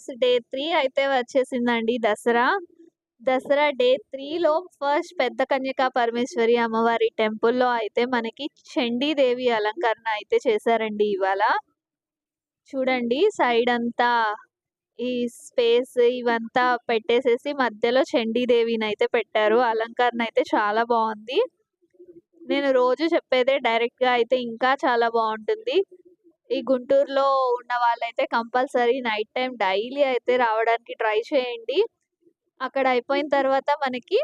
Guys day three అయితే వచ్చేసిందండి Dasara. Dasara day త్రీలో ఫస్ట్ పెద్ద కన్యకా పరమేశ్వరి అమ్మవారి టెంపుల్లో అయితే మనకి చండీదేవి అలంకరణ అయితే చేశారండి ఇవాళ. చూడండి సైడ్ అంతా ఈ స్పేస్ ఇవంతా పెట్టేసేసి మధ్యలో చండీదేవిని అయితే పెట్టారు. అలంకరణ అయితే చాలా బాగుంది. నేను రోజు చెప్పేదే డైరెక్ట్గా అయితే ఇంకా చాలా బాగుంటుంది. ఈ గుంటూరులో ఉన్న వాళ్ళైతే కంపల్సరీ నైట్ టైం డైలీ అయితే రావడానికి ట్రై చేయండి. అక్కడ అయిపోయిన తర్వాత మనకి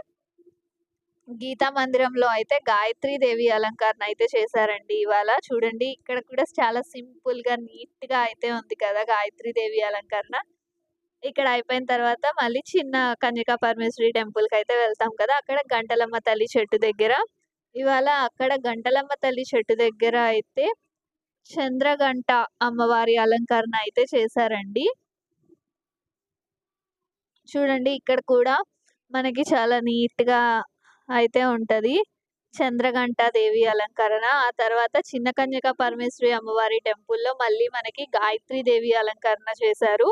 గీతా మందిరంలో అయితే గాయత్రి దేవి అలంకరణ అయితే చేశారండి ఇవాళ. చూడండి ఇక్కడ కూడా చాలా సింపుల్గా నీట్గా అయితే ఉంది కదా గాయత్రి దేవి అలంకరణ. ఇక్కడ అయిపోయిన తర్వాత మళ్ళీ చిన్న కన్యకా పరమేశ్వరి టెంపుల్కి అయితే వెళ్తాం కదా అక్కడ గంటలమ్మ తల్లి చెట్టు దగ్గర. ఇవాళ అక్కడ గంటలమ్మ తల్లి చెట్టు దగ్గర అయితే చంద్రగంట అమ్మవారి అలంకరణ అయితే చేశారండి. చూడండి ఇక్కడ కూడా మనకి చాలా నీట్గా అయితే ఉంటది. చంద్రగంట దేవి అలంకరణ ఆ తర్వాత చిన్న కన్యక పరమేశ్వరి అమ్మవారి టెంపుల్లో మళ్ళీ మనకి గాయత్రి దేవి అలంకరణ చేశారు.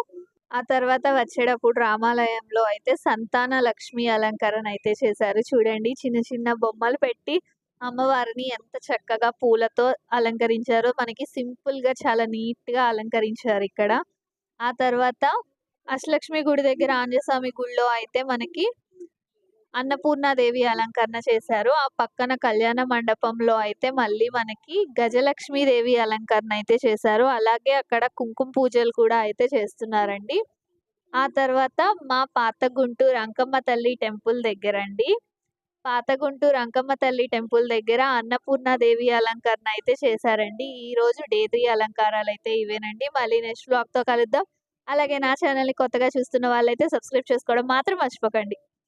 ఆ తర్వాత వచ్చేటప్పుడు రామాలయంలో అయితే సంతాన లక్ష్మి అలంకరణ అయితే చేశారు. చూడండి చిన్న చిన్న బొమ్మలు పెట్టి అమ్మవారిని ఎంత చక్కగా పూలతో అలంకరించారో మనకి సింపుల్గా చాలా నీట్గా అలంకరించారు ఇక్కడ. ఆ తర్వాత అష్టలక్ష్మి గుడి దగ్గర ఆంజస్వామి గుడిలో అయితే మనకి అన్నపూర్ణాదేవి అలంకరణ చేశారు. ఆ పక్కన కళ్యాణ మండపంలో అయితే మళ్ళీ మనకి గజలక్ష్మి దేవి అలంకరణ అయితే చేశారు. అలాగే అక్కడ కుంకుమ పూజలు కూడా అయితే చేస్తున్నారండి. ఆ తర్వాత మా పాత గుంటూరు అంకమ్మ తల్లి టెంపుల్ దగ్గర అండి పాత గుంటూరు అంకమ్మ తల్లి టెంపుల్ దగ్గర అన్నపూర్ణ దేవి అలంకరణ అయితే చేశారండి. ఈ రోజు డే త్రీ అలంకారాలు అయితే ఇవేనండి. మళ్ళీ నెక్స్ట్ బ్లాగ్తో కలుద్దాం. అలాగే నా ఛానల్ని కొత్తగా చూస్తున్న వాళ్ళైతే సబ్స్క్రైబ్ చేసుకోవడం మాత్రం మర్చిపోకండి.